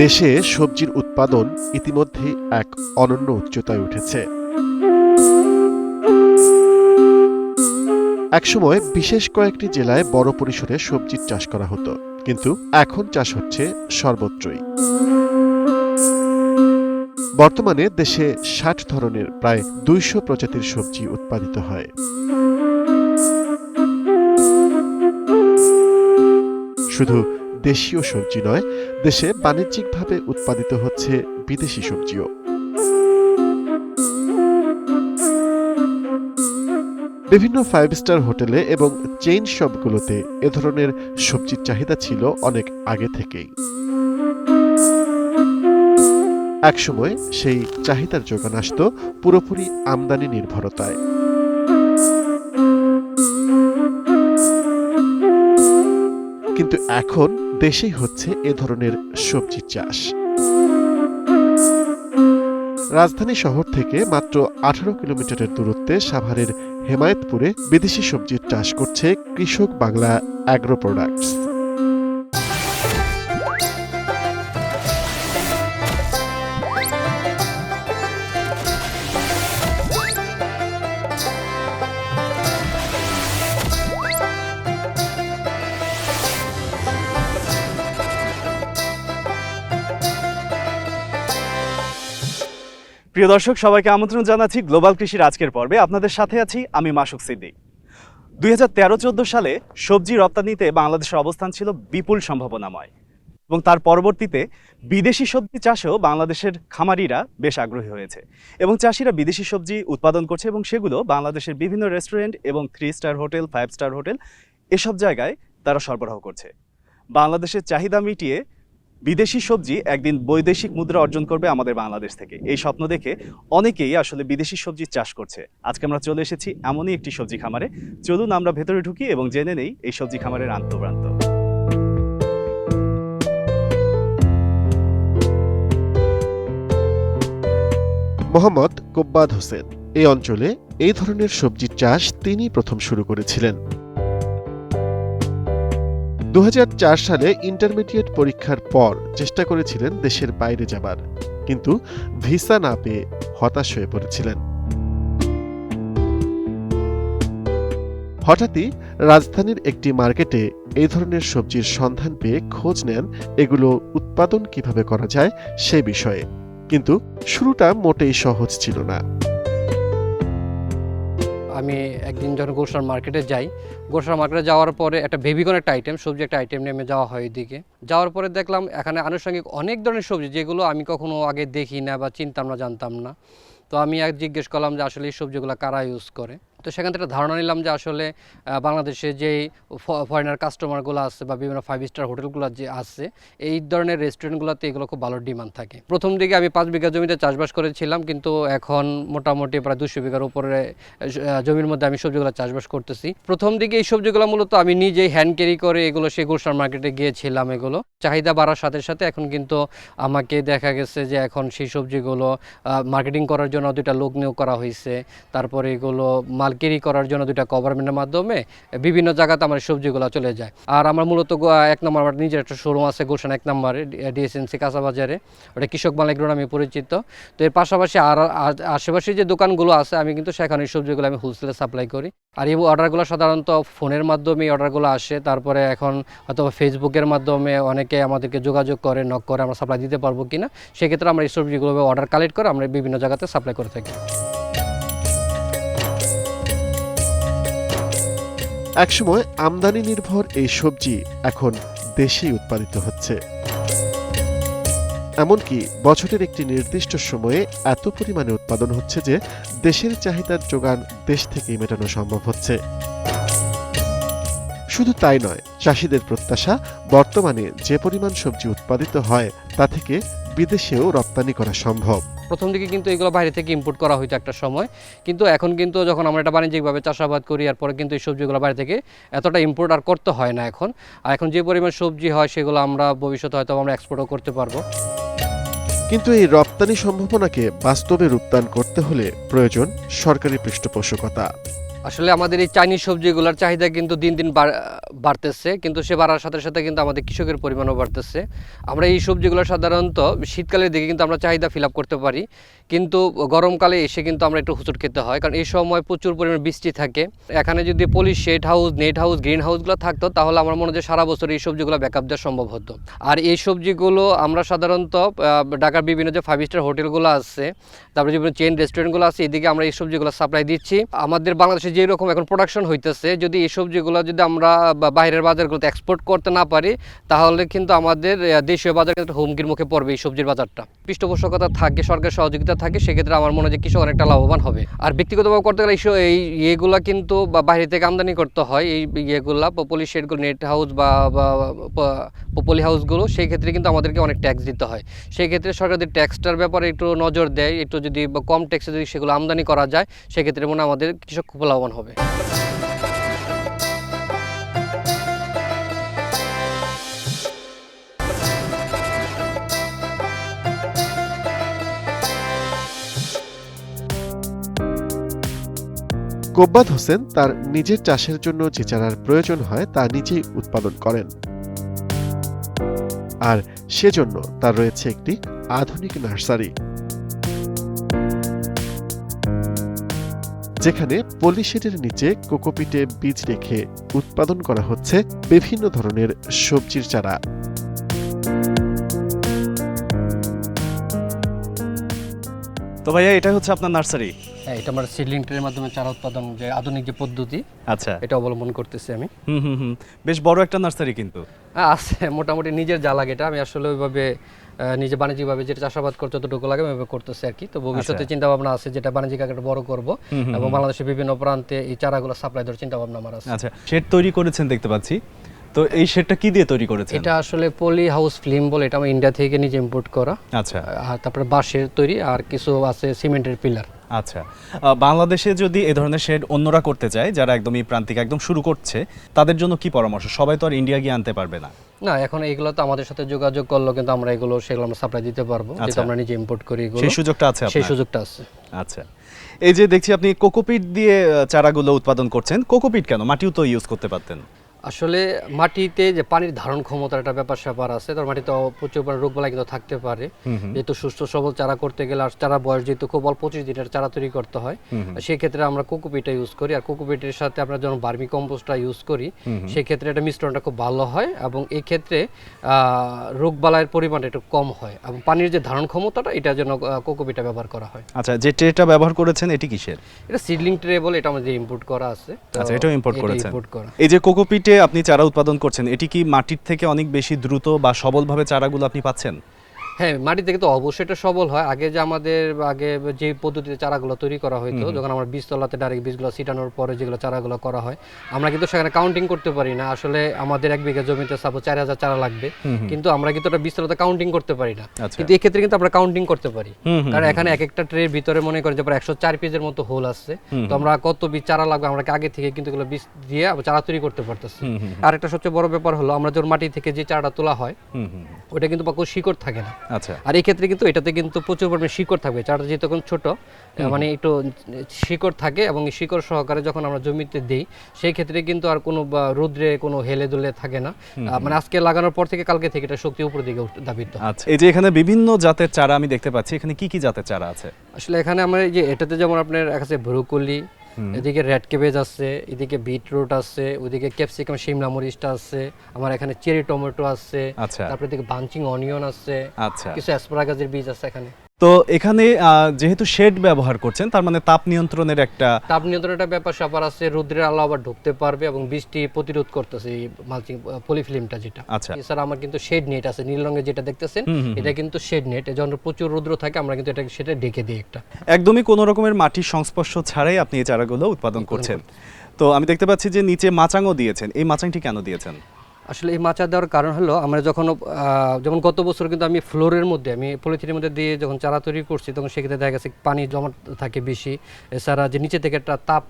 দেশে সবজির উৎপাদন ইতিমধ্যে এক অনন্য উচ্চতায় উঠেছে। একসময় বিশেষ কয়েকটি জেলায় বড় পরিসরে সবজির চাষ করা হতো, কিন্তু এখন চাষ হচ্ছে সর্বত্রই। বর্তমানে দেশে ষাট ধরনের প্রায় দুইশো প্রজাতির সবজি উৎপাদিত হয়। শুধু দেশীয় সবজি নয়, দেশে বাণিজ্যিকভাবে উৎপাদিত হচ্ছে বিদেশি সবজিও। বিভিন্ন ফাইভ স্টার হোটেলে এবং চেইন শপগুলোতে এ ধরনের সবজির চাহিদা ছিল অনেক আগে থেকেই। একসময় সেই চাহিদার যোগান আসত পুরোপুরি আমদানি নির্ভরতায়। কিন্তু এখন দেশেই হচ্ছে এ ধরনের সবজি চাষ। রাজধানী শহর থেকে মাত্র আঠারো কিলোমিটারের দূরত্বে সাভারের হেমায়েতপুরে বিদেশি সবজির চাষ করছে কৃষক বাংলা অ্যাগ্রো প্রোডাক্টস প্রিয় দর্শক, সবাইকে আমন্ত্রণ জানাচ্ছি গ্লোবাল কৃষির আজকের পর্বে। আপনাদের সাথে আছি আমি মাসুক সিদ্দিক। দুই হাজার তেরো সালে সবজি রপ্তানিতে বাংলাদেশের অবস্থান ছিল বিপুল সম্ভাবনাময় এবং তার পরবর্তীতে বিদেশি সবজি চাষেও বাংলাদেশের খামারিরা বেশ আগ্রহী হয়েছে এবং চাষিরা বিদেশি সবজি উৎপাদন করছে এবং সেগুলো বাংলাদেশের বিভিন্ন রেস্টুরেন্ট এবং three star hotel five star hotel এসব জায়গায় তারা সরবরাহ করছে। বাংলাদেশের চাহিদা মিটিয়ে বিদেশি সবজি একদিন বৈদেশিক মুদ্রা অর্জন করবে আমাদের বাংলাদেশ থেকে। এই স্বপ্ন দেখে অনেকেই আসলে বিদেশি সবজি চাষ করছে। আজকে আমরা চলে এসেছি এমনই একটি সবজি খামারে। চলুন আমরা ভেতরে ঢুকি এবং জেনে নেই এই সবজি খামারের আন্তঃপ্রান্ত মোহাম্মদ কোব্বাদ হোসেন। এই অঞ্চলে এই ধরনের সবজির চাষ তিনি প্রথম শুরু করেছিলেন। দু হাজার চার সালে ইন্টারমিডিয়েট পরীক্ষার পর চেষ্টা করেছিলেন দেশের বাইরে যাবার, কিন্তু ভিসা না পেয়ে হতাশ হয়ে পড়েছিলেন। হঠাৎই রাজধানীর একটি মার্কেটে এই ধরনের সবজির সন্ধান পেয়ে খোঁজ নেন এগুলো উৎপাদন কীভাবে করা যায় সে বিষয়ে। কিন্তু শুরুটা মোটেই সহজ ছিল না। আমি একদিন যখন গোসার মার্কেটে যাই, গোসার মার্কেটে যাওয়ার পরে একটা বেবিকন একটা আইটেম সবজি একটা আইটেম নেমে যাওয়া হয় এদিকে যাওয়ার পরে দেখলাম এখানে আনুষঙ্গিক অনেক ধরনের সবজি, যেগুলো আমি কখনো আগে দেখি না বা চিনতাম না, জানতাম না। তো আমি এক জিজ্ঞেস করলাম যে আসলে এই সবজিগুলো কারা ইউজ করে? তো সেখান থেকে ধারণা নিলাম যে আসলে বাংলাদেশে যেই ফরেনার কাস্টমারগুলো আছে বা বিভিন্ন ফাইভ স্টার হোটেলগুলো যে আছে, এই ধরনের রেস্টুরেন্টগুলোতে এগুলো খুব ভালো ডিমান্ড থাকে। প্রথম দিকে আমি পাঁচ বিঘা জমিতে চাষবাস করেছিলাম, কিন্তু এখন মোটামুটি প্রায় দুশো বিঘার উপরে জমির মধ্যে আমি সবজিগুলো চাষবাস করতেছি। প্রথম দিকে এই সবজিগুলো মূলত আমি নিজেই হ্যান্ড ক্যারি করে এগুলো সেই গুলশান মার্কেটে গিয়েছিলাম এগুলো। চাহিদা বাড়ার সাথে সাথে এখন কিন্তু আমাকে দেখা গেছে যে এখন সেই সবজিগুলো মার্কেটিং করার জন্য দুইটা লোক নিয়োগ করা হয়েছে তারপরে এগুলো মাল ক্যারি করার জন্য দুইটা গভর্নমেন্টের মাধ্যমে বিভিন্ন জায়গাতে আমার সবজিগুলো চলে যায়। আর আমার মূলত এক নম্বর আমার নিজের একটা শোরুম আছে গুলশান, এক নম্বরে ডিএসএনসি কাঁচাবাজারে। ওটা কৃষক মালিক নামে পরিচিত। তো এর পাশাপাশি আর আশেপাশে যে দোকানগুলো আছে, আমি কিন্তু সেখানে সবজিগুলো আমি হোলসেলে সাপ্লাই করি। আর এই অর্ডারগুলো সাধারণত ফোনের মাধ্যমে অর্ডারগুলো আসে, তারপরে এখন হয়তো ফেসবুকের মাধ্যমে অনেকে আমাদেরকে যোগাযোগ করে নক করে আমরা সাপ্লাই দিতে পারব কিনা, সেক্ষেত্রে আমরা এই সবজিগুলো অর্ডার কালেক্ট করে আমরা বিভিন্ন জায়গাতে সাপ্লাই করে থাকি। একসময় আমদানি নির্ভর এই সবজি এখন দেশেই উৎপাদিত হচ্ছে। এমনকি বছরের একটি নির্দিষ্ট সময়ে এত পরিমাণে উৎপাদন হচ্ছে যে দেশের চাহিদার যোগান দেশ থেকেই মেটানো সম্ভব হচ্ছে। শুধু তাই নয়, চাষিদের প্রত্যাশা বর্তমানে যে পরিমাণ সবজি উৎপাদিত হয় তা থেকে বিদেশেও রপ্তানি করা সম্ভব। প্রথম দিকে কিন্তু এগুলো বাইরে থেকে ইম্পোর্ট করা হইতো একটা সময়। কিন্তু এখন কিন্তু যখন আমরা এটা বাণিজ্যিকভাবে চাষাবাদ করি আর পরে কিন্তু এই সবজিগুলো বাইরে থেকে এতটা ইম্পোর্ট আর করতে হয় না এখন। আর এখন যে পরিমাণ সবজি হয় সেগুলো আমরা ভবিষ্যতে হয়তো আমরা এক্সপোর্টও করতে পারব। কিন্তু এই রপ্তানি সম্ভাবনাকে বাস্তবে রূপদান করতে হলে প্রয়োজন সরকারি পৃষ্ঠপোষকতা। আসলে আমাদের এই চাইনিজ সবজিগুলোর চাহিদা কিন্তু দিন দিন বাড়- বাড়তেছে, কিন্তু সে বাড়ার সাথে সাথে কিন্তু আমাদের কৃষকের পরিমাণও বাড়তেছে। আমরা এই সবজিগুলো সাধারণত শীতকালের দিকে কিন্তু আমরা চাহিদা ফিল করতে পারি, কিন্তু গরমকালে এসে কিন্তু আমরা একটু হুচট খেতে হয়, কারণ এই সময় প্রচুর পরিমাণ বৃষ্টি থাকে। এখানে যদি polish shade house, net house, green হাউসগুলো থাকতো, তাহলে আমার মনে হয় সারা বছর এই সবজিগুলো ব্যাকআপ দেওয়া সম্ভব হতো। আর এই সবজিগুলো আমরা সাধারণত ঢাকার বিভিন্ন যে ফাইভ স্টার হোটেলগুলো আছে, তারপরে যে চেন রেস্টুরেন্টগুলো আছে, এদিকে আমরা এই সবজিগুলো সাপ্লাই দিচ্ছি। আমাদের বাংলাদেশে যে রকম এখন প্রোডাকশন হইতেছে, যদি এই সবজিগুলো যদি আমরা বাইরের বাজারগুলোতে এক্সপোর্ট করতে না পারি, তাহলে কিন্তু আমাদের দেশীয় বাজার একটা হুমকির মুখে পড়বে এই সবজির বাজারটা। পৃষ্ঠপোষকতা থাকে, সরকারের সহযোগিতা থাকে, সেক্ষেত্রে আমার মনে হয় যে কৃষক অনেকটা লাভবান হবে। আর ব্যক্তিগতভাবে করতে গেলে এই ইয়েগুলা কিন্তু বাইরে থেকে আমদানি করতে হয়, এই ইয়েগুলা পলি শেডগুলো নেট হাউস বা পলি হাউসগুলো সেই ক্ষেত্রে কিন্তু আমাদেরকে অনেক ট্যাক্স দিতে হয়। সেই ক্ষেত্রে সরকার যদি ট্যাক্সটার ব্যাপারে একটু নজর দেয়, একটু যদি কম ট্যাক্সে যদি সেগুলো আমদানি করা যায়, সেক্ষেত্রে মনে আমাদের কৃষক খুব লাভবান হবে। কোব্বাদ হোসেন তার নিজের চাষের জন্য যে চারার প্রয়োজন হয় তা নিজেই উৎপাদন করেন। আর সেজন্য তার রয়েছে একটি আধুনিক নার্সারি। যেখানে পলিশেডের নিচে কোকোপিটে বীজ রেখে উৎপাদন করা হচ্ছে বিভিন্ন ধরনের সবজির চারা। তো ভাইয়া এটা হচ্ছে আপনার নার্সারি? হ্যাঁ এটা আমার সিডলিং ট্রের মাধ্যমে চারা উৎপাদন যে আধুনিক যে পদ্ধতি আচ্ছা। এটা অবলম্বন করতেছি আমি। হুম হুম হুম। বেশ বড় একটা নার্সারি কিন্তু। হ্যাঁ, আছে মোটামুটি নিজের যা লাগে এটা। আমি আসলে ওইভাবে নিজে বাণিজ্যিকভাবে যেটা চাষাবাদ করতে যতটুকু লাগে ওইভাবে করতেছি আর কি। তো ভবিষ্যতে আচ্ছা। চিন্তা ভাবনা আছে যেটা বাণিজ্যিক আকারে বড় করব এবং বাংলাদেশের বিভিন্ন প্রান্তে এই চারাগুলো সাপ্লাই দেওয়ার চিন্তা ভাবনা আমার আছে। আচ্ছা শেড তৈরি করেছেন দেখতে পাচ্ছি। তো এই শেডটা কি দিয়ে তৈরি করেছেন? এটা আসলে পলি হাউস ফিল্ম বলে এটা আমার ইন্ডিয়া থেকে নিজে ইম্পোর্ট করা। আচ্ছা। আর তারপরে বাঁশের তৈরি আর কিছু আছে সিমেন্টের পিলার। আচ্ছা। বাংলাদেশে যদি এ ধরনের শেড অন্যরা করতে চায় যারা একদমই প্রান্তিক একদম শুরু করছে তাদের জন্য কি পরামর্শ? সবাই তো আর ইন্ডিয়া গিয়ে আনতে পারবে না। না এখন এগুলো তো আমাদের সাথে যোগাযোগ করল কিন্তু আমরা এগুলো সেগুলো আমরা সাপ্লাই দিতে পারব। আচ্ছা। আমরা নিজে ইম্পোর্ট করি এগুলো সেই সুযোগটা আছে সেই সুযোগটা আছে। আচ্ছা। এই যে দেখছি আপনি কোকোপিট দিয়ে চারাগুলো উৎপাদন করছেন। কোকোপিট কেন? মাটিও তো ইউজ করতে পারতেন। আসলে মাটিতে যে পানির ধারণ ক্ষমতার একটা ব্যাপার স্যাপার আছে তার মাটিতে প্রচুর পরিমাণে রোগ বালাই কিন্তু থাকতে পারে। যেহেতু সুস্থ সবল চারা করতে গেলে আর চারা বয়স যেহেতু খুব অল্প পঁচিশ দিনের চারা তৈরি করতে হয়। সেই ক্ষেত্রে আমরা কোকোপিটা ইউজ করি আর কোকোপিটের সাথে আমরা যখন বার্মি কম্পোস্টটা ইউজ করি। সেই ক্ষেত্রে এটা মিশ্রণটা খুব ভালো হয় এবং এই ক্ষেত্রে রোগ বালাইয়ের পরিমাণটা একটু কম হয় এবং পানির যে ধারণ ক্ষমতাটা এটার জন্য কোকোপিটা ব্যবহার করা হয় আচ্ছা যে ট্রেটা ব্যবহার করেছেন এটি কিসের এটা সিডলিং ট্রে বলে এটা আমাদের ইম্পোর্ট করা আছে আচ্ছা, এটাও এটা করেছেন। এই যে কোকোপিটে আপনি চারা উৎপাদন করছেন, এটি কি মাটির থেকে অনেক বেশি দ্রুত বা সবলভাবে চারাগুলো আপনি পাচ্ছেন? হ্যাঁ মাটি থেকে তো অবশ্যই এটা সবল হয়। আগে যে আমাদের আগে যে পদ্ধতিতে চারাগুলো তৈরি করা হতো যখন আমরা বীজতলাতে ডাইরেক্ট বীজগুলো ছিটানোর পরে যেগুলো চারাগুলো করা হয় আমরা কিন্তু সেখানে কাউন্টিং করতে পারি না। আসলে আমাদের এক বিঘা জমিতে সাপোজ চার হাজার চারা লাগবে। কিন্তু আমরা কিন্তু ওটা বীজতলাতে কাউন্টিং করতে পারি না। আচ্ছা। কিন্তু এক্ষেত্রে কিন্তু আমরা কাউন্টিং করতে পারি। কারণ এখানে এক একটা ট্রের ভিতরে মনে করেন যে প্রায় একশো চার পিসের মতো হোল আছে। তো আমরা কত বীজ চারা লাগবে আমরা আগে থেকে কিন্তু এগুলো বীজ দিয়ে আবার চারা তৈরি করতে পারতেছি। আর একটা সবচেয়ে বড় ব্যাপার হলো আমরা যখন মাটি থেকে যে চারাটা তোলা হয়। ওটা কিন্তু শিকড় থাকে না। আর এই ক্ষেত্রে কিন্তু এটাতে কিন্তু প্রচুর পরিমাণে শিকড় থাকবে। চারাটা যেহেতু এখন ছোট মানে একটু শিকড় থাকে এবং এই শিকড় সহকারে যখন আমরা জমিতে দিই সেই ক্ষেত্রে কিন্তু আর কোনো বা রোদ্রে কোনো হেলে দুলে থাকে না। মানে আজকে লাগানোর পর থেকে কালকে থেকে এটা শক্তি উপর দিকে দাবিত আচ্ছা। এই যে এখানে বিভিন্ন জাতের চারা আমি দেখতে পাচ্ছি এখানে কি কি জাতের চারা আছে? আসলে এখানে আমরা এই যে এটাতে যেমন আপনার কাছে ব্রোকলি এদিকে রেড কেবেজ আছে এদিকে বিটরুট আছে ওদিকে ক্যাপসিকাম শিমলা মরিচটা আছে আমার এখানে চেরি টমেটো আছে আচ্ছা। তারপরে এদিকে বাঞ্চিং অনিয়ন আছে আচ্ছা। কিছু অ্যাসপারাগাসের বীজ আছে এখানে। তো এখানে যেহেতু শেড ব্যবহার করছেন তার মানে তাপ নিয়ন্ত্রণের একটা তাপ নিয়ন্ত্রণের ব্যাপার স্যাপার আছে রোদ্রের আলো আবার ঢুকতে পারবে এবং বৃষ্টি প্রতিরোধ করতেছে এই মালচিং পলিফিল্মটা যেটা। আচ্ছা। এছাড়া আমার কিন্তু শেড নেট আছে নীল রঙের যেটা দেখতেছেন এটা কিন্তু শেড নেট যখন প্রচুর রৌদ্র থাকে আমরা কিন্তু এটা সেটা ঢেকে দিই একটা। একদমই কোনো রকমের মাটির সংস্পর্শ ছাড়াই আপনি এই চারাগুলো উৎপাদন করছেন। তো আমি দেখতে পাচ্ছি যে নিচে মাচাংও দিয়েছেন এই মাচাংটি কেন দিয়েছেন? আসলে এই মাচা দেওয়ার কারণ হলো, আমরা যখন যেমন গত বছর কিন্তু আমি ফ্লোরের মধ্যে, আমি পলিথিনের মধ্যে দিয়ে যখন চারা তৈরি করছি, তখন সেক্ষেত্রে দেখা গেছে পানি জমা থাকে বেশি। এছাড়া যে নিচে থেকে একটা তাপ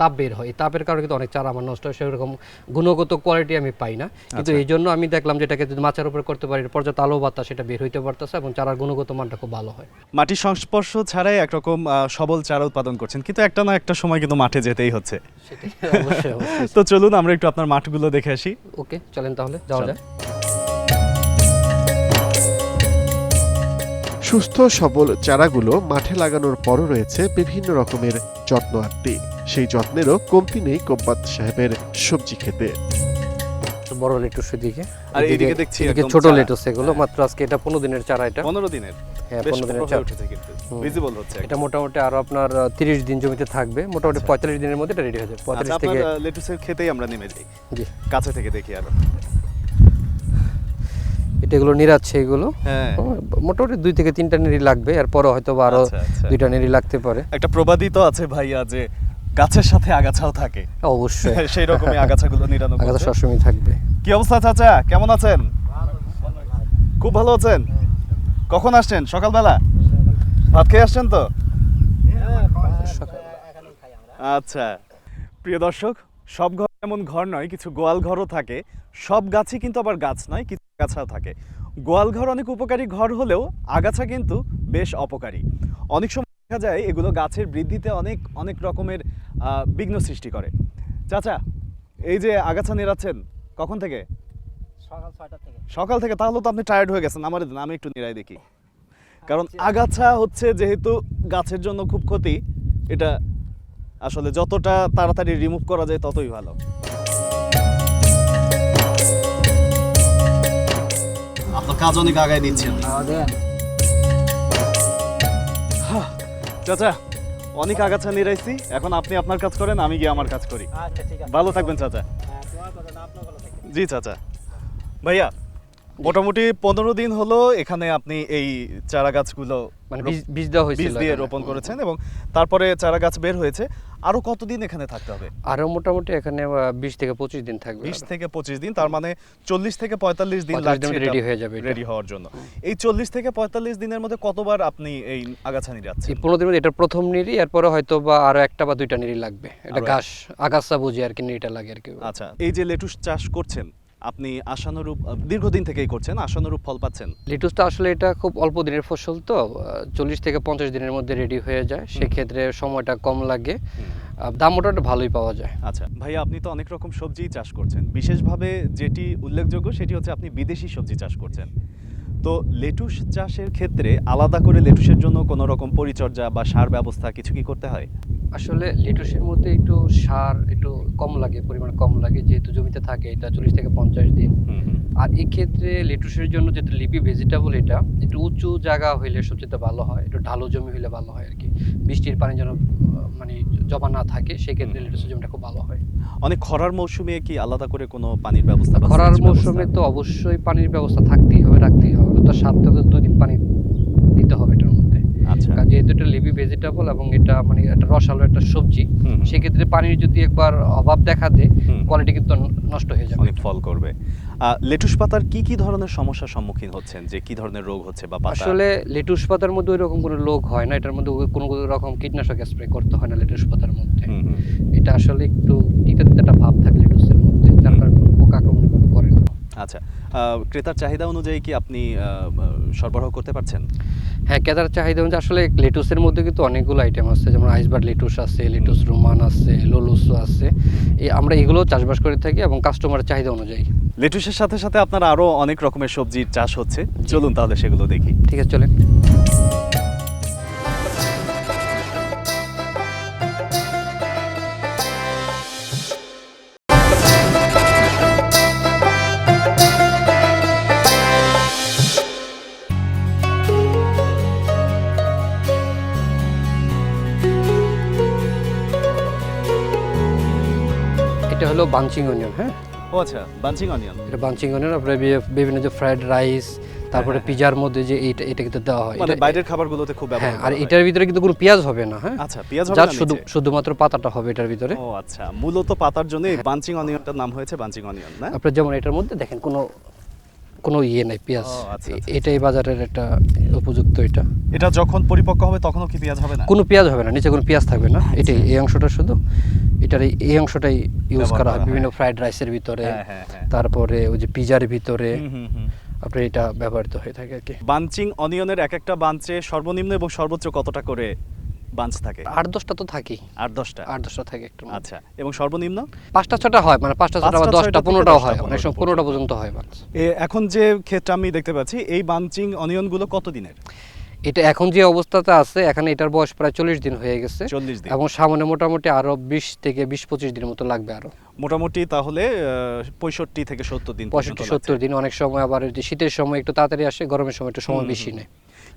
তাপ বের হয়। এই তাপের কারণে কিন্তু অনেক চারা আমার নষ্ট হয় সেরকম গুণগত কোয়ালিটি আমি পাই না। কিন্তু এই জন্য আমি দেখলাম যেটাকে যদি মাচার উপরে করতে পারি পর্যাপ্ত আলো বাতাস সেটা বের হইতে পারতেছে এবং চারার গুণগত মানটা খুব ভালো হয়। মাটির সংস্পর্শ ছাড়াই একরকম আহ, সবল চারা উৎপাদন করছেন। কিন্তু একটা না একটা সময় কিন্তু মাঠে যেতেই হচ্ছে। তো চলুন আমরা একটু আপনার মাঠগুলো দেখে আসি। ওকে চলেন তাহলে যাওয়া যায় সুস্থ সবল চারাগুলো মাঠে লাগানোর পরও রয়েছে বিভিন্ন রকমের যত্ন আত্মি সেই যত্নেরও কমতি নেই কোব্বাত সাহেবের সবজি খেতে। বড় লেটুস দিকে আর এইদিকে দেখছি এদিকে একদম ছোট লেটুস এগুলো মাত্র আজকে এটা পনেরো দিনের চারা এটা। পনেরো দিনের? হ্যাঁ বেশ পনেরো দিনের চারা। উঠেছে কিন্তু। ভিজিবল হচ্ছে এটা মোটামুটি আরও আপনার তিরিশ দিন জমিতে থাকবে। মোটামুটি আচ্ছা। পঁয়তাল্লিশ দিনের মধ্যে এটা রেডি হয়ে যাবে। আচ্ছা থেকে লেটুসের খেতেই আমরা নেমে যাই। জি। কাছে থেকে দেখি আরও। এটা এগুলো নিরাচ্ছে এগুলো। হ্যাঁ। মোটামুটি দুই থেকে তিনটা নেড়ি লাগবে। এরপরে হয়তো বা আরও আচ্ছা, আচ্ছা। দুইটা নেড়ি লাগতে পারে। একটা প্রবাদই তো আছে ভাইয়া যে গাছের সাথে আগাছাও থাকে। অবশ্যই। সেই রকমই আগাছাগুলো নিরানো আগাছা সবসময় থাকবে। কি অবস্থা চাচা? কেমন আছেন? খুব ভালো আছেন? কখন আসছেন? সকালবেলা? ভাত খেয়ে আসছেন তো? আচ্ছা। প্রিয় দর্শক সব ঘর এমন ঘর নয় কিছু গোয়াল ঘরও থাকে। সব গাছই কিন্তু আবার গাছ নয় কিছু আগাছাও থাকে। গোয়াল ঘর অনেক উপকারী ঘর হলেও আগাছা কিন্তু বেশ অপকারী। অনেক সময় দেখা যায় এগুলো গাছের বৃদ্ধিতে অনেক অনেক রকমের বিঘ্ন সৃষ্টি করে। চাচা এই যে আগাছা নেড়াচ্ছেন কখন থেকে? সকাল ছয়টা থেকে। সকাল থেকে? তাহলে তো আপনি টায়ার্ড হয়ে গেছেন আমার আমি একটু নিরাই দেখি। কারণ আগাছা হচ্ছে যেহেতু গাছের জন্য খুব ক্ষতি এটা আসলে যতটা তাড়াতাড়ি রিমুভ করা যায় ততই ভালো। আপনার কাজ অনেক আগায় নিচ্ছেন। চাচা অনেক আগাছা নিরাইছি এখন আপনি আপনার কাজ করেন আমি গিয়ে আমার কাজ করি। আচ্ছা ঠিক আছে। ভালো থাকবেন চাচা। হ্যাঁ জি চাচা। ভাইয়া মোটামুটি পনেরো দিন হলো এখানে আপনি এই চারা গাছগুলো মানে বীজ দেওয়া হয়েছে বীজ দিয়ে রোপণ করেছেন এবং তারপরে চারা গাছ বের হয়েছে। আরও কতদিন এখানে থাকতে হবে? আরও মোটামুটি এখানে বিশ থেকে পঁচিশ দিন থাকবে। বিশ থেকে পঁচিশ দিন তার মানে চল্লিশ থেকে পঁয়তাল্লিশ দিন লাগছে রেডি হয়ে যাবে রেডি হওয়ার জন্য। এই চল্লিশ থেকে পঁয়তাল্লিশ দিনের মধ্যে কতবার আপনি এই আগাছা নিরাচ্ছেন যাচ্ছেন পনেরো দিনের মধ্যে এটা প্রথম নিরি এরপরে হয়তো বা আরও একটা বা দুইটা নিরি লাগবে। এটা ঘাস আগাছা বুঝি আর কি নিরিটা লাগে আর কি। আচ্ছা এই যে লেটুস চাষ করছেন আপনি আশানুরূপ দীর্ঘদিন থেকেই করছেন আশানুরূপ ফল পাচ্ছেন। লিটুসটা আসলে এটা খুব অল্প দিনের ফসল তো চল্লিশ থেকে পঞ্চাশ দিনের মধ্যে রেডি হয়ে যায়। সেক্ষেত্রে সময়টা কম লাগে। দাম মোটামুটি ভালোই পাওয়া যায়। আচ্ছা ভাইয়া আপনি তো অনেক রকম সবজিই চাষ করছেন। বিশেষভাবে যেটি উল্লেখযোগ্য সেটি হচ্ছে আপনি বিদেশি সবজি চাষ করছেন। তো লেটুস চাষের ক্ষেত্রে আলাদা করে লেটুসের জন্য কোনো রকম পরিচর্যা বা সার ব্যবস্থা কিছু কি করতে হয়? আসলে লেটুসের মধ্যে একটু সার একটু কম লাগে পরিমাণ কম লাগে যেহেতু জমিতে থাকে এটা চল্লিশ থেকে পঞ্চাশ দিন। আর এই ক্ষেত্রে লেটুসের জন্য যেহেতু লিপি ভেজিটেবল এটা একটু উঁচু জায়গা হইলে সবচেয়ে ভালো হয় একটু ঢালু জমি হইলে ভালো হয় আর কি বৃষ্টির পানি যেন মানে জমা না থাকে সেক্ষেত্রে। লেটুসের জমিটা খুব ভালো হয়। অনেক খরার মৌসুমে কি আলাদা করে কোনো পানির ব্যবস্থা খরার মৌসুমে তো অবশ্যই পানির ব্যবস্থা থাকতেই হবে রাখতেই হবে। তো সাত থেকে দুই দিন পানি দিতে হবে এটার মধ্যে আচ্ছা কারণ যেহেতু এটা লিপি ভেজিটেবল এবং এটা মানে একটা রসালো একটা সবজি সেক্ষেত্রে পানির যদি একবার অভাব দেখা দেয় কোয়ালিটি কিন্তু নষ্ট হয়ে যাবে। ফল করবে। লেটুস পাতার কি কি ধরনের সমস্যার সম্মুখীন হচ্ছেন? যে কি ধরনের রোগ হচ্ছে বা পাতা? আসলে লেটুস পাতার মধ্যে ওই রকম কোনো রোগ হয় না। এটার মধ্যে কোনো কোনো রকম কীটনাশক স্প্রে করতে হয় না লেটুস পাতার মধ্যে। এটা আসলে একটু তিতা তিতা একটা ভাব থাকে লেটুসের মধ্যে যার হুম। কারণে পোকা আক্রমণ এভাবে করে না আচ্ছা ক্রেতার চাহিদা অনুযায়ী কি আপনি সরবরাহ করতে পারছেন? হ্যাঁ ক্রেতার চাহিদা অনুযায়ী আসলে লেটুসের মধ্যে কিন্তু অনেকগুলো আইটেম আছে যেমন আইসবার লেটুস আছে লেটুস রোমান আছে লোলুসো আছে। এই আমরা এগুলো চাষবাস করে থাকি এবং কাস্টমারের চাহিদা অনুযায়ী। লেটুসের সাথে সাথে আপনার আরও অনেক রকমের সবজির চাষ হচ্ছে। চলুন তাহলে সেগুলো দেখি। ঠিক আছে চলেন। বাঞ্চিং অনিয়ন হ্যাঁ? ও আচ্ছা বাঞ্চিং অনিয়ন এটা বাঞ্চিং অনিয়ন আপনার বিভিন্ন যে ফ্রাইড রাইস তারপরে হ্যাঁ, পিজার মধ্যে যে এইটা এটা কিন্তু দেওয়া হয়। মানে বাইরের খাবারগুলোতে খুব ব্যবহার হ্যাঁ আর এটার ভিতরে কিন্তু কোনো পেঁয়াজ হবে না হ্যাঁ? আচ্ছা পেঁয়াজ হবে না শুধু শুধুমাত্র পাতাটা হবে এটার ভিতরে। ও আচ্ছা মূলত পাতার জন্য বাঞ্চিং অনিয়নটার নাম হয়েছে বাঞ্চিং অনিয়ন না? আপনি যেমন এটার মধ্যে দেখেন কোনো কোনো ইয়ে নাই পেঁয়াজ। আচ্ছা, আচ্ছা, এটাই বাজারের একটা উপযুক্ত এটা। এটা যখন পরিপক্ক হবে তখনও কি পেঁয়াজ হবে না? কোনো পেঁয়াজ হবে না নিচে কোনো পেঁয়াজ থাকবে না। এটাই এই অংশটা শুধু। এটার এই- অংশটাই ইউজ করা হয়। বিভিন্ন ফ্রাইড রাইসের ভিতরে হ্যাঁ হ্যাঁ হ্যাঁ। তারপরে ওই যে পিজার ভিতরে। আপনার এটা ব্যবহৃত হয়ে থাকে আর কি। বাঞ্চিং অনিয়নের এক একটা বাঞ্চে সর্বনিম্ন এবং সর্বোচ্চ কতটা করে বাঞ্চ থাকে? আট দশটা তো থাকেই। আট দশটা? আট দশটা থাকে একটু আচ্ছা এবং সর্বনিম্ন? পাঁচটা ছটা হয় মানে পাঁচটা ছটা বা দশটা থেকে পনেরোটাও হয় অনেক সময় পনেরোটা পর্যন্ত হয় এ এখন যে ক্ষেত্রে আমি দেখতে পাচ্ছি এই বাঞ্চিং অনিয়নগুলো কত দিনের এটা এখন যে অবস্থাতে আছে এখানে এটার বয়স প্রায় চল্লিশ দিন হয়ে গেছে। চল্লিশ দিন। এবং সামনে মোটামুটি আরও বিশ থেকে বিশ পঁচিশ দিনের মতো লাগবে আরও। মোটামুটি তাহলে পঁয়ষট্টি থেকে সত্তর দিন পঁয়ষট্টি সত্তর দিন অনেক সময় আবার শীতের সময় একটু তাড়াতাড়ি আসে গরমের সময় একটু সময় বেশি। নেয়।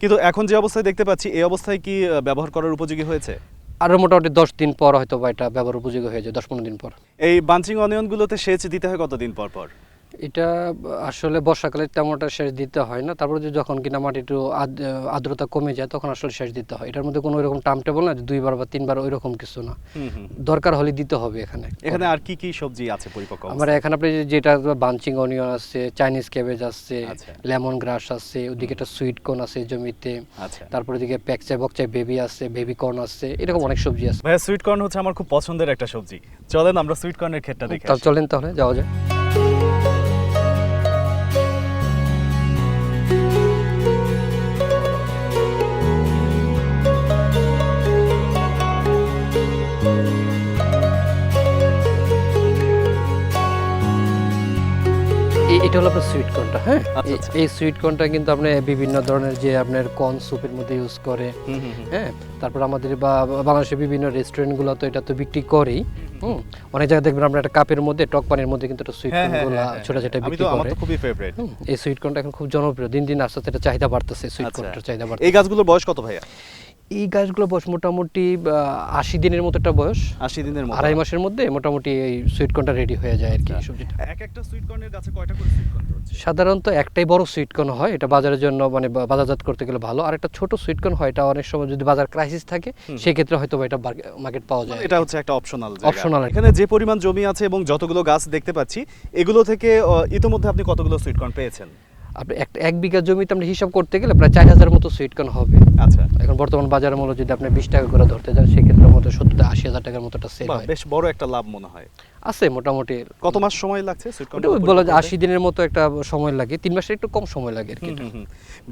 কিন্তু এখন যে অবস্থায় দেখতে পাচ্ছি এই অবস্থায় কি ব্যবহার করার উপযোগী হয়েছে? আরও মোটামুটি দশ দিন পর হয়তো বা এটা ব্যবহার উপযোগী হয়ে যায় দশ পনেরো দিন পর। এই বাঞ্চিং অনিয়নগুলোতে সেচ দিতে হয় কতদিন পর পর? এটা আসলে বর্ষাকালে তেমন একটা সেচ দিতে হয় না। তারপরে যখন কিনা মাটি একটু আর্দ্রতা কমে যায় তখন আসলে সেচ দিতে হয়। এটার মধ্যে কোনো এরকম টাইম টেবল না দুইবার বা তিনবার ওই রকম কিছু না। দরকার হলে দিতে হবে এখানে। এখানে আর কি কি সবজি আছে পরিপক্ক আমার এখানে আপনি যেটা বাঞ্চিং অনিয়ন আছে চাইনিজ ক্যাবেজ আছে আচ্ছা। লেমন গ্রাস আছে ওদিকে একটা সুইট কর্ন আছে জমিতে। আচ্ছা। তারপরে ওদিকে pak choi bok choy baby আছে বেবি কর্ন আছে এরকম অনেক সবজি আছে। ভাইয়া সুইট কর্ন হচ্ছে আমার খুব পছন্দের একটা সবজি। চলেন আমরা সুইট কর্নের ক্ষেতটা দেখে চলেন তাহলে যাওয়া যায় এটা হলো আপনার সুইট কর্নটা হ্যাঁ? আচ্ছা, এই- আচ্ছা। সুইট কর্নটা কিন্তু আপনি বিভিন্ন ধরনের যে আপনার কর্ন স্যুপের মধ্যে ইউজ করে। হ্যাঁ? তারপর আমাদের বা বাংলাদেশের বিভিন্ন রেস্টুরেন্টগুলো তো এটা তো বিক্রি করেই হুম অনেক জায়গায় দেখবেন আমরা একটা কাপের মধ্যে টক পানির মধ্যে কিন্তু একটা সুইট কর্নগুলো ছোট ছোট। আমি বিক্রি করে। খুবই ফেভারিট এই সুইট কর্নটা এখন খুব জনপ্রিয় দিন দিন আস্তে আস্তে এটা চাহিদা বাড়তেছে সুইট আচ্ছা। কর্নটার চাহিদা বাড়তেছে। এই গাছগুলোর বয়স কত ভাইয়া? এই গাছগুলো বয়স মোটামুটি আশি দিনের মতো একটা বয়স। আশি দিনের মতো। আড়াই মাসের মধ্যে মোটামুটি এই সুইট কর্নটা রেডি হয়ে যায় আর কি সবজিটা। এক একটা সুইট কর্নের গাছে কয়টা করে সুইট কর্ন সাধারণত একটাই বড় সুইট কর্ন হয় এটা বাজারের জন্য মানে বাজারজাত করতে গেলে ভালো। আর একটা ছোট সুইট কর্ন হয় এটা অনেক সময় যদি বাজার ক্রাইসিস থাকে সেই ক্ষেত্রে হয়তো এটা মার্কেট পাওয়া যায় এটা হচ্ছে একটা অপশনাল অপশনাল এখানে যে পরিমাণ জমি আছে এবং যতগুলো গাছ দেখতে পাচ্ছি এগুলো থেকে ইতোমধ্যে আপনি কতগুলো সুইট কর্ন পেয়েছেন? আপনি একটা এক বিঘা জমিতে আপনি হিসাব করতে গেলে প্রায় চার হাজার মতো সুইট কর্ন হবে। আচ্ছা। এখন বর্তমান বাজার মূল্য যদি আপনি বিশ টাকা করে ধরতে যান সেক্ষেত্রে মতো সত্তর আশি হাজার টাকার মতো একটা সেল হয়। বেশ বড় একটা লাভ মনে হয়। আছে মোটামুটি। কত মাস সময় লাগছে বলা যায় আশি দিনের মতো একটা সময় লাগে তিন মাসের একটু কম সময় লাগে আর কি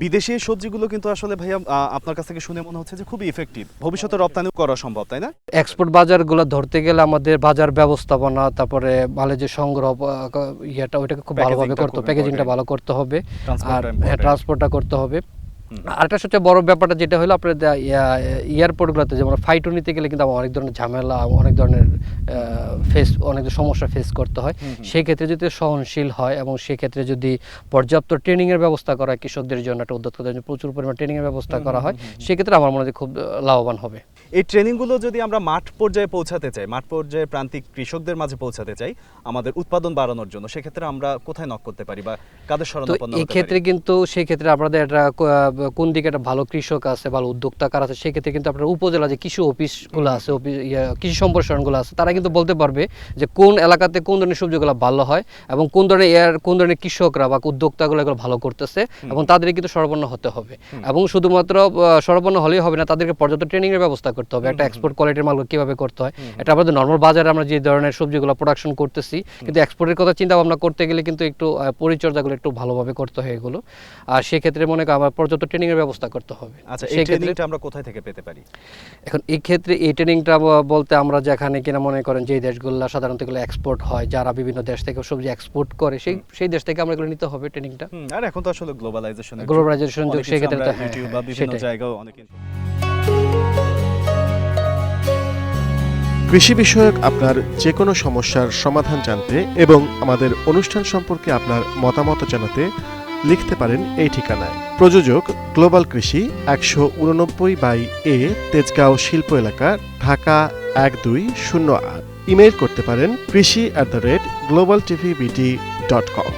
বিদেশি সবজিগুলো কিন্তু আসলে ভাইয়া আপনার কাছ থেকে শুনে মনে হচ্ছে যে খুবই ইফেক্টিভ ভবিষ্যতে রপ্তানিও করা সম্ভব তাই না? এক্সপোর্ট বাজারগুলো ধরতে গেলে আমাদের বাজার ব্যবস্থাপনা তারপরে মালের যে সংগ্রহ ইয়েটা ওইটাকে খুব ভালোভাবে করতে প্যাকেজিংটা ভালো করতে হবে। আর টা ট্রান্সপোর্টটা করতে হবে। আরেকটা সবচেয়ে বড় ব্যাপারটা যেটা হলো আপনার এয়ারপোর্টগুলোতে যেমন ফাইটও নিতে গেলে কিন্তু আমার অনেক ধরনের ঝামেলা অনেক ধরনের ফেস অনেক সমস্যা ফেস করতে হয়। সেই ক্ষেত্রে যদি সহনশীল হয় এবং সেই ক্ষেত্রে যদি পর্যাপ্ত ট্রেনিংয়ের ব্যবস্থা করা হয় কৃষকদের জন্য একটা উদ্যোক্তাদের জন্য প্রচুর পরিমাণ ট্রেনিংয়ের ব্যবস্থা করা হয় সেক্ষেত্রে আমার মনে হয় খুব লাভবান হবে। এই ট্রেনিংগুলো যদি আমরা মাঠ পর্যায়ে পৌঁছাতে চাই মাঠ পর্যায়ে প্রান্তিক কৃষকদের মাঝে পৌঁছাতে চাই আমাদের উৎপাদন বাড়ানোর জন্য সেক্ষেত্রে আমরা কোথায় নক করতে পারি বা কাদের শরণাপন্ন এই ক্ষেত্রে কিন্তু সেই ক্ষেত্রে আপনাদের একটা কোন দিকে একটা ভালো কৃষক আছে ভালো উদ্যোক্তা কার আছে সেক্ষেত্রে কিন্তু আপনার উপজেলা যে কৃষি অফিসগুলো আছে অফিস কৃষি সম্প্রসারণগুলো আছে তারা কিন্তু বলতে পারবে যে কোন এলাকাতে কোন ধরনের সবজিগুলো ভালো হয় এবং কোন ধরনের এর কোন ধরনের কৃষকরা বা উদ্যোক্তাগুলো এগুলো ভালো করতেছে এবং তাদের কিন্তু সর্বন্ন হতে হবে। এবং শুধুমাত্র সর্বন্ন হলেই হবে না তাদেরকে পর্যাপ্ত ট্রেনিং এর ব্যবস্থা করতে হবে একটা এক্সপোর্ট কোয়ালিটির মাল কীভাবে করতে হয় এটা আমাদের নর্মাল বাজারে আমরা যে ধরনের সবজিগুলো প্রোডাকশন করতেছি কিন্তু এক্সপোর্টের কথা চিন্তা ভাবনা করতে গেলে কিন্তু একটু পরিচর্যাগুলো একটু ভালোভাবে করতে হয় এগুলো। আর সেক্ষেত্রে মনে করেন আবার পর্যাপ্ত ট্রেনিং এর ব্যবস্থা করতে হবে। আচ্ছা এই ট্রেনিংটা আমরা কোথায় থেকে পেতে পারি? এখন এই ক্ষেত্রে এই ট্রেনিংটা বলতে আমরা যেখানে কিনা মনে করেন যে দেশগুলো সাধারণত এগুলো এক্সপোর্ট হয় যারা বিভিন্ন দেশ থেকে সবজি এক্সপোর্ট করে সেই সেই দেশ থেকে আমরা এগুলো নিতে হবে ট্রেনিংটা আর এখন তো আসলে গ্লোবালাইজেশন গ্লোবালাইজেশন যুগ। সেই ক্ষেত্রে তো হ্যাঁ, ইউটিউব বা বিভিন্ন জায়গায় অনেক কৃষি বিষয়ক আপনার যে কোনো সমস্যার সমাধান জানতে এবং আমাদের অনুষ্ঠান সম্পর্কে আপনার মতামত জানাতে লিখতে পারেন এই ঠিকানায়। প্রযোজক গ্লোবাল কৃষি, একশো উননব্বই বাই এ, তেজগাঁও শিল্প এলাকা, ঢাকা এক দুই শূন্য আট। ইমেল করতে পারেন কৃষি at the rate global TV BT dot com